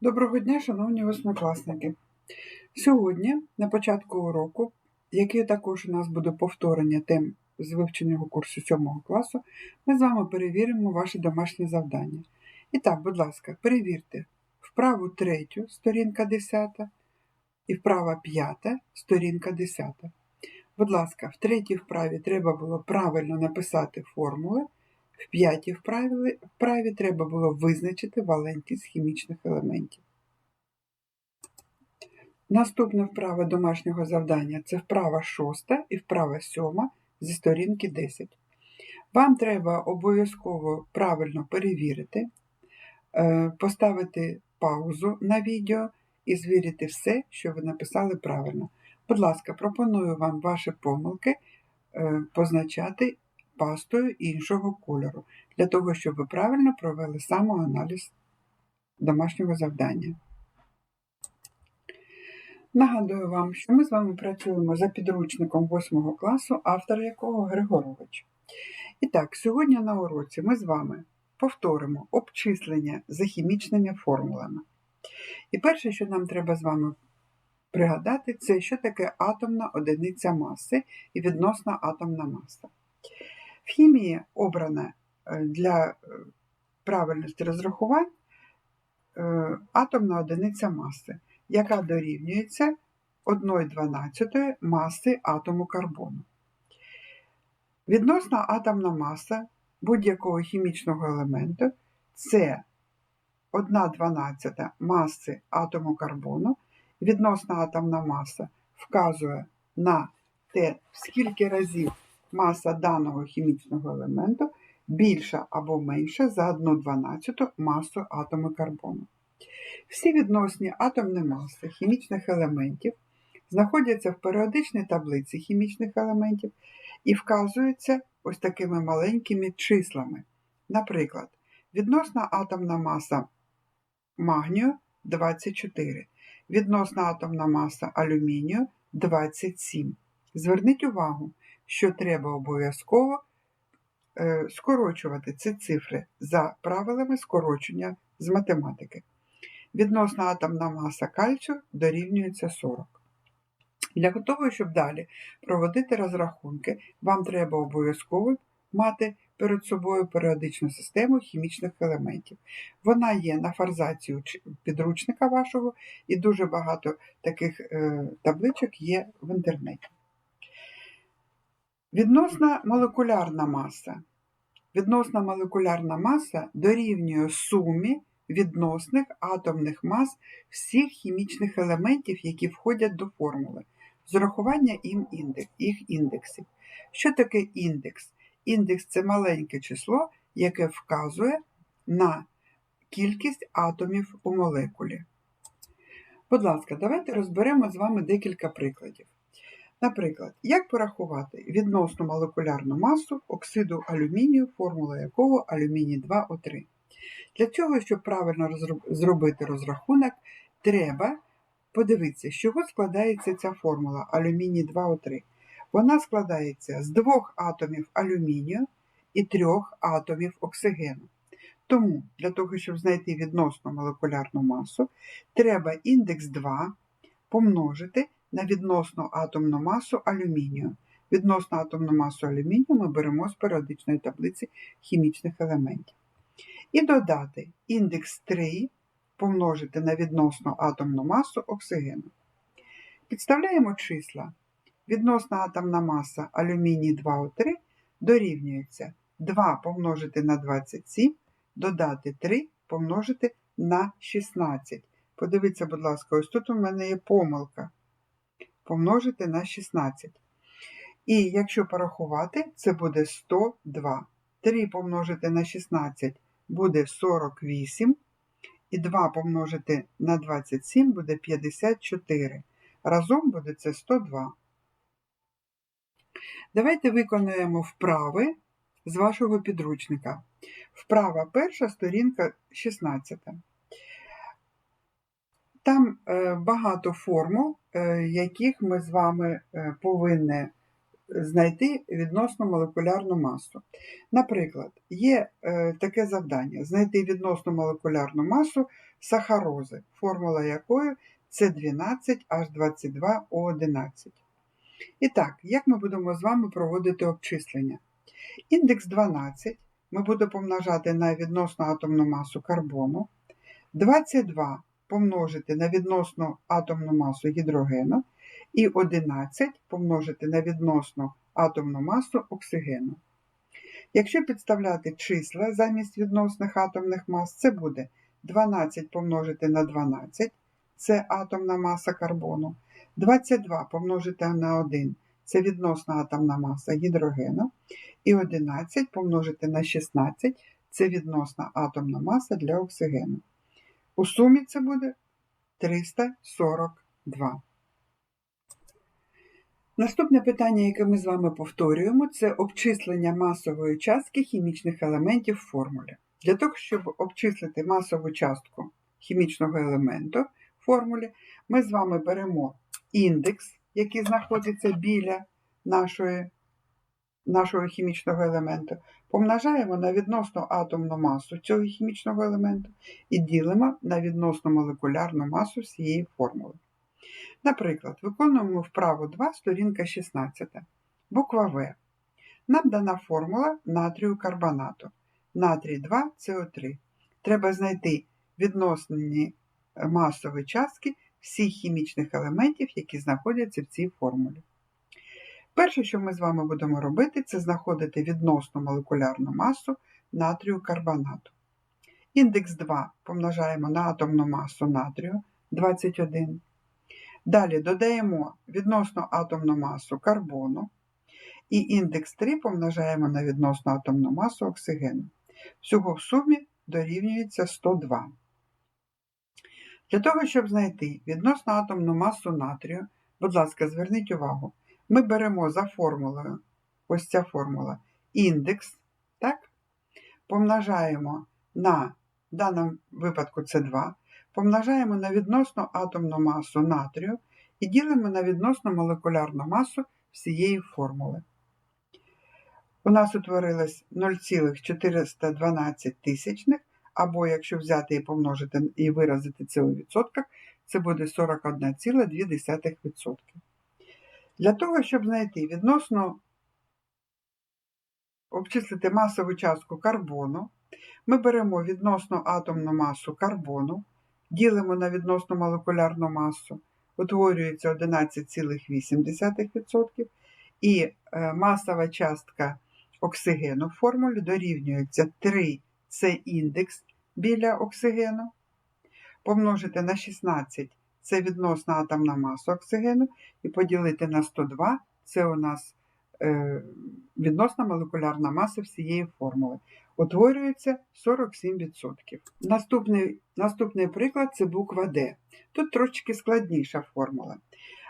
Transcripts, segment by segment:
Доброго дня, шановні восьмикласники. Сьогодні, на початку уроку, який також у нас буде повторення тем з вивченого курсу 7 класу, ми з вами перевіримо ваші домашні завдання. І так, будь ласка, перевірте вправу 3, сторінка 10, і вправа 5, сторінка 10. Будь ласка, в третій вправі треба було правильно написати формули, в п'ятій вправі, треба було визначити валентність хімічних елементів. Наступна вправа домашнього завдання це вправа 6 і вправа 7 зі сторінки 10. Вам треба обов'язково правильно перевірити, е, поставити паузу на відео і звірити все, що ви написали правильно. Будь ласка, пропоную вам ваші помилки е, позначати пастою іншого кольору, для того, щоб ви правильно провели самоаналіз домашнього завдання. Нагадую вам, що ми з вами працюємо за підручником 8 класу, автор якого Григорович. І так, сьогодні на уроці ми з вами повторимо обчислення за хімічними формулами. І перше, що нам треба з вами пригадати, це що таке атомна одиниця маси і відносна атомна маса. В хімії обрана е, для е, правильності розрахувань е, атомна одиниця маси, яка дорівнюється 1,12 маси атому карбону. Відносна атомна маса будь-якого хімічного елементу це 1,12 маси атому карбону. Відносна атомна маса вказує на те, скільки разів маса даного хімічного елементу більша або менша за 1,12 масу атому карбону. Всі відносні атомні маси хімічних елементів знаходяться в періодичній таблиці хімічних елементів і вказуються ось такими маленькими числами. Наприклад, відносна атомна маса магнію 24, відносна атомна маса алюмінію 27. Зверніть увагу, що треба обов'язково е, скорочувати ці цифри за правилами скорочення з математики. Відносна атомна маса кальцію дорівнюється 40. Для того, щоб далі проводити розрахунки, вам треба обов'язково мати перед собою періодичну систему хімічних елементів. Вона є на фарзацію підручника вашого, і дуже багато таких е, табличок є в інтернеті. Відносна молекулярна маса. Відносна молекулярна маса дорівнює сумі відносних атомних мас всіх хімічних елементів, які входять до формули, з урахування їх індексів. Що таке індекс? Індекс це маленьке число, яке вказує на кількість атомів у молекулі. Будь ласка, давайте розберемо з вами декілька прикладів. Наприклад, як порахувати відносну молекулярну масу оксиду алюмінію, формула якого алюміній 2О3. Для цього, щоб правильно зробити розрахунок, треба подивитися, з чого складається ця формула алюміній 2О3. Вона складається з двох атомів алюмінію і трьох атомів оксигену. Тому для того, щоб знайти відносну молекулярну масу, треба індекс 2 помножити на відносну атомну масу алюмінію. Відносну атомну масу алюмінію ми беремо з періодичної таблиці хімічних елементів. І додати індекс 3 помножити на відносну атомну масу оксигену. Підставляємо числа. Відносна атомна маса алюміній 2О3 дорівнюється 2 помножити на 27, додати 3 помножити на 16. Подивіться, будь ласка, ось тут у мене є помилка. Помножити на 16. І якщо порахувати, це буде 102. 3 помножити на 16 буде 48. І 2 помножити на 27 буде 54. Разом буде це 102. Давайте виконуємо вправи з вашого підручника. Вправа перша, сторінка 16. Там е, багато формул, е, яких ми з вами е, повинні знайти відносно молекулярну масу. Наприклад, є таке завдання: знайти відносно молекулярну масу сахарози, формула якої це 12H22O11. І так, як ми будемо з вами проводити обчислення? Індекс 12 ми будемо помножати на відносну атомну масу карбону, 22 помножити на відносну атомну масу гідрогену і 11 помножити на відносну атомну масу оксигену. Якщо підставляти числа замість відносних атомних мас, це буде 12 помножити на 12, це атомна маса карбону, 22 помножити на 1 це відносна атомна маса гідрогену, і 11 помножити на 16 це відносна атомна маса для оксигену. У сумі це буде 342. Наступне питання, яке ми з вами повторюємо, це обчислення масової частки хімічних елементів в формулі. Для того, щоб обчислити масову частку хімічного елементу в формулі, ми з вами беремо індекс, який знаходиться біля нашої, нашого хімічного елементу, помножаємо на відносну атомну масу цього хімічного елементу і ділимо на відносну молекулярну масу всієї формули. Наприклад, виконуємо вправу 2, сторінка 16. Буква В. Нам дана формула натрію карбонату. Натрій 2 СО3. Треба знайти відносні масові частки всіх хімічних елементів, які знаходяться в цій формулі. Перше, що ми з вами будемо робити, це знаходити відносну молекулярну масу натрію карбонату. Індекс 2 помножаємо на атомну масу натрію 21. Далі додаємо відносну атомну масу карбону і індекс 3 помножаємо на відносну атомну масу оксигену. Всього в сумі дорівнюється 102. Для того, щоб знайти відносну атомну масу натрію, будь ласка, зверніть увагу, ми беремо за формулою, ось ця формула, індекс, так? помножаємо на, в даному випадку це 2, помножаємо на відносну атомну масу натрію і ділимо на відносну молекулярну масу всієї формули. У нас утворилось 0,412 тисячних, або якщо взяти і помножити і виразити це у відсотках, це буде 41,2%. Для того, щоб знайти відносно обчислити масову частку карбону, ми беремо відносну атомну масу карбону, ділимо на відносну молекулярну масу, утворюється 11,8%, і е, масова частка оксигену в формулі дорівнюється 3 це індекс біля оксигену, помножити на 16 це відносна атомна маса оксигену, і поділити на 102 це у нас е, відносна молекулярна маса всієї формули. Утворюється 47%. Наступний, наступний приклад це буква Д. Тут трошки складніша формула.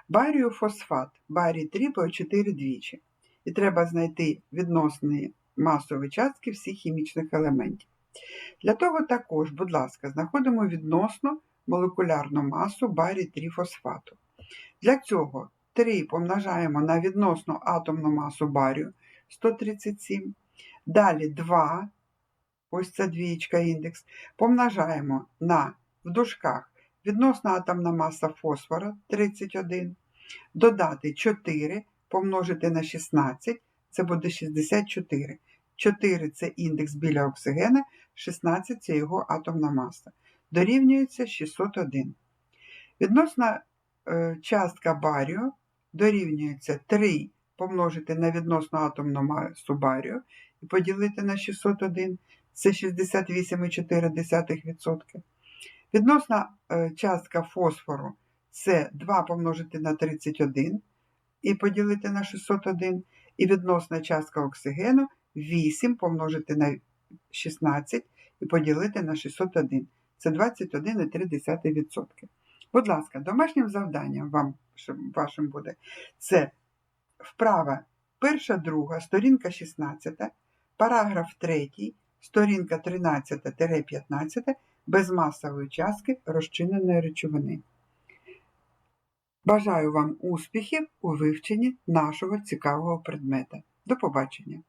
Баріофосфат, барій 3 по 4 двічі. І треба знайти відносні масові частки всіх хімічних елементів. Для того також, будь ласка, знаходимо відносну молекулярну масу барій 3 фосфату. Для цього 3 помножаємо на відносну атомну масу барію 137. Далі 2, ось це двієчка індекс, помножаємо на в дужках відносна атомна маса фосфора 31. Додати 4 помножити на 16, це буде 64. 4 це індекс біля оксигена, 16 це його атомна маса. Дорівнюється 601. Відносна е, частка барію дорівнюється 3 помножити на відносну атомну масу барію і поділити на 601 це 68,4%. Відносна е, частка фосфору це 2 помножити на 31 і поділити на 601. І відносна частка оксигену 8 помножити на 16 і поділити на 601. Це 21,3%. Будь ласка, домашнім завданням вам, вашим буде це вправа перша, друга, сторінка 16, параграф 3, сторінка 13-15 без масової частки розчиненої речовини. Бажаю вам успіхів у вивченні нашого цікавого предмета. До побачення!